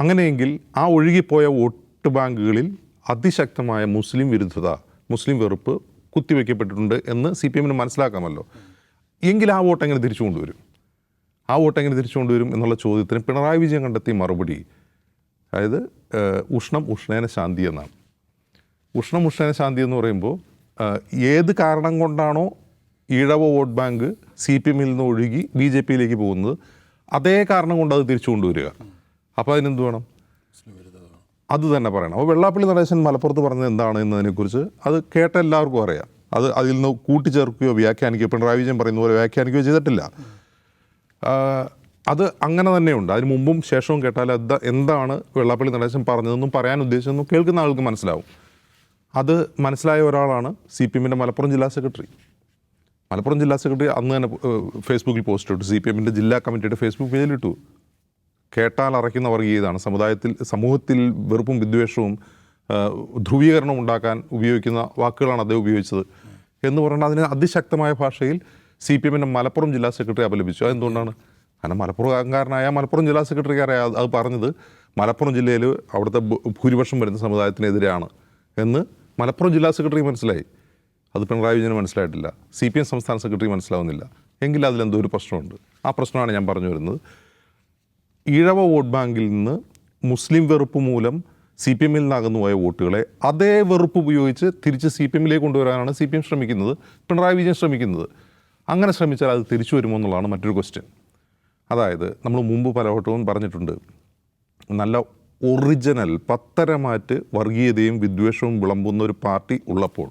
അങ്ങനെയെങ്കിൽ ആ ഒഴുകിപ്പോയ വോട്ട് ബാങ്കുകളിൽ അതിശക്തമായ മുസ്ലിം വിരുദ്ധത മുസ്ലിം വെറുപ്പ് കുത്തിവെക്കപ്പെട്ടിട്ടുണ്ട് എന്ന് സി പി എമ്മിന് മനസ്സിലാക്കാമല്ലോ. എങ്കിൽ ആ വോട്ട് എങ്ങനെ തിരിച്ചു കൊണ്ടുവരും? ആ വോട്ട് എങ്ങനെ തിരിച്ചു കൊണ്ടുവരും എന്നുള്ള ചോദ്യത്തിന് പിണറായി വിജയൻ കണ്ടെത്തിയ മറുപടി അതായത് ഉഷ്ണം ഉഷ്ണേന ശാന്തി എന്നാണ്. ഉഷ്ണം ഉഷ്ണേന ശാന്തി എന്ന് പറയുമ്പോൾ ഏത് കാരണം കൊണ്ടാണോ Ezhava vote bank C P എമ്മിൽ നിന്ന് ഒഴുകി ബി ജെ പിയിലേക്ക് പോകുന്നത് അതേ കാരണം കൊണ്ട് അത് തിരിച്ചു കൊണ്ടുവരിക. അപ്പോൾ അതിനെന്ത് വേണം? അത് തന്നെ പറയണം. അപ്പോൾ വെള്ളാപ്പള്ളി നടേശൻ മലപ്പുറത്ത് പറഞ്ഞത് എന്താണ് എന്നതിനെക്കുറിച്ച് അത് കേട്ട എല്ലാവർക്കും അറിയാം. അത് അതിൽ നിന്ന് കൂട്ടിച്ചേർക്കുകയോ വ്യാഖ്യാനിക്കുകയോ പിണറായി വിജയൻ പറയുന്ന പോലെ വ്യാഖ്യാനിക്കുകയോ ചെയ്തിട്ടില്ല. അത് അങ്ങനെ തന്നെയുണ്ട്. അതിന് മുമ്പും ശേഷവും കേട്ടാൽ എന്താ എന്താണ് വെള്ളാപ്പള്ളി നടേശൻ പറഞ്ഞതെന്നും പറയാൻ ഉദ്ദേശിച്ചതെന്നും കേൾക്കുന്ന ആൾക്ക് മനസ്സിലാവും. അത് മനസ്സിലായ ഒരാളാണ് സി പി എമ്മിന്റെ മലപ്പുറം ജില്ലാ സെക്രട്ടറി. മലപ്പുറം ജില്ലാ സെക്രട്ടറി അന്ന് തന്നെ ഫേസ്ബുക്കിൽ പോസ്റ്റ് ഇട്ടു. സി പി എമ്മിന്റെ ജില്ലാ കമ്മിറ്റിയുടെ ഫേസ്ബുക്ക് പേജിലിട്ടു കേട്ടാൽ അറയ്ക്കുന്ന വർഗീയതാണ് സമുദായത്തിൽ സമൂഹത്തിൽ വെറുപ്പും വിദ്വേഷവും ധ്രുവീകരണം ഉണ്ടാക്കാൻ ഉപയോഗിക്കുന്ന വാക്കുകളാണ് അദ്ദേഹം ഉപയോഗിച്ചത്. എന്ന് പറഞ്ഞാൽ അതിന് അതിശക്തമായ ഭാഷയിൽ സി പി എമ്മിന്റെ മലപ്പുറം ജില്ലാ സെക്രട്ടറി അപലപിച്ചു. അതെന്തുകൊണ്ടാണ്? കാരണം മലപ്പുറംകാരനായ മലപ്പുറം ജില്ലാ സെക്രട്ടറിക്ക് അറിയാം. അത് പറഞ്ഞത് മലപ്പുറം ജില്ലയിൽ അവിടുത്തെ ഭൂരിപക്ഷം വരുന്ന സമുദായത്തിനെതിരെയാണ് എന്ന് മലപ്പുറം ജില്ലാ സെക്രട്ടറി മനസ്സിലായി. അത് പിണറായി വിജയന് മനസ്സിലായിട്ടില്ല. സി പി എം സംസ്ഥാന സെക്രട്ടറി മനസ്സിലാവുന്നില്ല. എങ്കിൽ അതിലെന്തോ ഒരു പ്രശ്നമുണ്ട്. ആ പ്രശ്നമാണ് ഞാൻ പറഞ്ഞു വരുന്നത്. ഈഴവ വോട്ട് ബാങ്കിൽ നിന്ന് മുസ്ലിം വെറുപ്പ് മൂലം സി പി എമ്മിൽ നിന്നാകുന്നു പോയ വോട്ടുകളെ അതേ വെറുപ്പ് ഉപയോഗിച്ച് തിരിച്ച് സി പി എമ്മിലേക്ക് കൊണ്ടുവരാനാണ് സി പി എം ശ്രമിക്കുന്നത് പിണറായി വിജയൻ ശ്രമിക്കുന്നത്. അങ്ങനെ ശ്രമിച്ചാൽ അത് തിരിച്ചു വരുമോ എന്നുള്ളതാണ് മറ്റൊരു ക്വസ്റ്റ്യൻ അതായത് നമ്മൾ മുമ്പ് പലവട്ടവും പറഞ്ഞിട്ടുണ്ട് നല്ല ഒറിജിനൽ പത്തരമാറ്റ് വർഗീയതയും വിദ്വേഷവും വിളമ്പുന്ന ഒരു പാർട്ടി ഉള്ളപ്പോൾ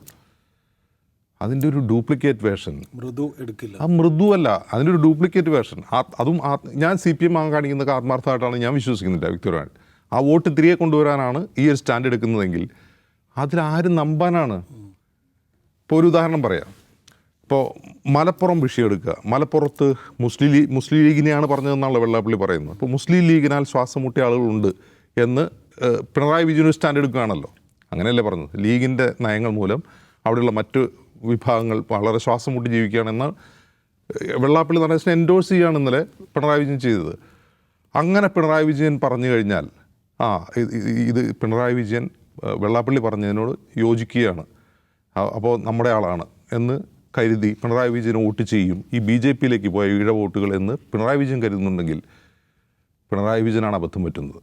അതിന്റെ ഒരു ഡ്യൂപ്ലിക്കേറ്റ് വേർഷൻ. മൃദു എടുക്കില്ല. ആ മൃദുവല്ല അതിന്റെ ഒരു ഡ്യൂപ്ലിക്കേറ്റ് വേർഷൻ. അതും ആ- ഞാൻ സി പി എം കാണിക്കുന്ന ആത്മാർത്ഥമായിട്ടാണ് ഞാൻ വിശ്വസിക്കുന്നില്ല വ്യക്തിപരമായിട്ട്. ആ വോട്ട് തിരികെ കൊണ്ടുവരാനാണ് ഈ ഒരു സ്റ്റാൻഡ് എടുക്കുന്നതെങ്കിൽ അതിലാരും നമ്പാനാണ്. ഇപ്പോൾ ഒരു ഉദാഹരണം പറയാം. ഇപ്പോൾ മലപ്പുറം വിഷയം എടുക്കുക. മലപ്പുറത്ത് മുസ്ലിം ലീഗ് മുസ്ലിം ലീഗിനെയാണ് പറഞ്ഞതെന്നാണല്ലോ വെള്ളാപ്പള്ളി പറയുന്നത്. അപ്പോൾ മുസ്ലിം ലീഗിനാൽ ശ്വാസം മുട്ടിയ ആളുകളുണ്ട് എന്ന് പിണറായി വിജയൻ സ്റ്റാൻഡ് എടുക്കുകയാണല്ലോ. അങ്ങനെയല്ലേ പറഞ്ഞത്. ലീഗിന്റെ നയങ്ങൾ മൂലം അവിടെയുള്ള മറ്റ് വിഭാഗങ്ങൾ വളരെ ശ്വാസം മുട്ടി ജീവിക്കുകയാണെന്ന് വെള്ളാപ്പള്ളി നടേശനെ എൻഡോഴ്സ് ചെയ്യുകയാണ് ഇന്നലെ പിണറായി വിജയൻ ചെയ്തത്. അങ്ങനെ പിണറായി വിജയൻ പറഞ്ഞു കഴിഞ്ഞാൽ ആ ഇത് പിണറായി വിജയൻ വെള്ളാപ്പള്ളി പറഞ്ഞതിനോട് യോജിക്കുകയാണ്. അപ്പോൾ നമ്മുടെ ആളാണ് എന്ന് കരുതി പിണറായി വിജയൻ വോട്ട് ചെയ്യും. ഈ ബി ജെ പിയിലേക്ക് പോയ ഇഴ വോട്ടുകൾ എന്ന് പിണറായി വിജയൻ കരുതുന്നുണ്ടെങ്കിൽ പിണറായി വിജയനാണ് അബദ്ധം പറ്റുന്നത്.